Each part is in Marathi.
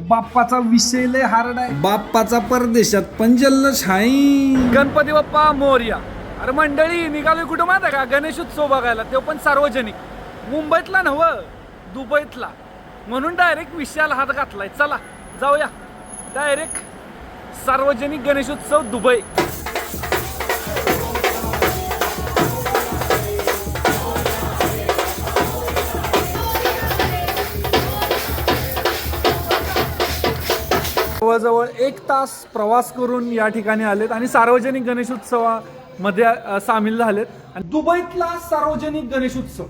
बाप्पाचा विषय लय हार्ड आहे. बाप्पाचा परदेशात पण जल्लोष हाई गणपती बाप्पा मोर्या. अरे मंडळी निघालोय कुठं माहिती आहे का? गणेशोत्सव बघायला. तो पण सार्वजनिक. मुंबईतला नव दुबईतला. म्हणून डायरेक्ट विषयाला हात घातलाय. चला जाऊया. डायरेक्ट सार्वजनिक गणेशोत्सव दुबई. जवळजवळ एक तास प्रवास करून या ठिकाणी आलेत आणि सार्वजनिक गणेशोत्सवामध्ये सामील झालेत. आणि दुबईतला सार्वजनिक गणेशोत्सव.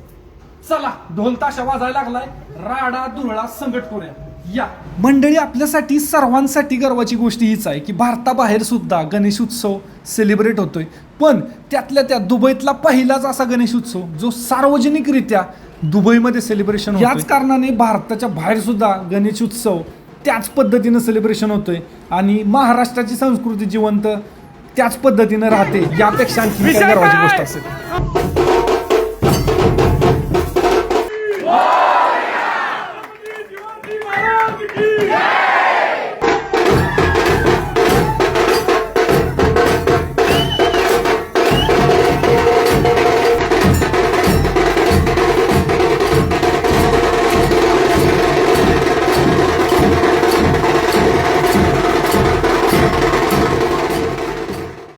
चला ढोलताशा वाजायला लागलाय. राडा दुरळा संकट करूया या. मंडळी आपल्यासाठी सर्वांसाठी गर्वाची गोष्ट हीच आहे की भारताबाहेर सुद्धा गणेशोत्सव सेलिब्रेट होतोय. पण त्यातल्या त्या दुबईतला पहिलाच असा गणेशोत्सव जो सार्वजनिकरित्या दुबईमध्ये सेलिब्रेशन याच कारणाने भारताच्या बाहेर सुद्धा गणेशोत्सव त्याच पद्धतीनं सेलिब्रेशन होतोय. आणि महाराष्ट्राची संस्कृती जिवंत त्याच पद्धतीनं राहते. यापेक्षा आणखी काय गर्वाची गोष्ट असेल.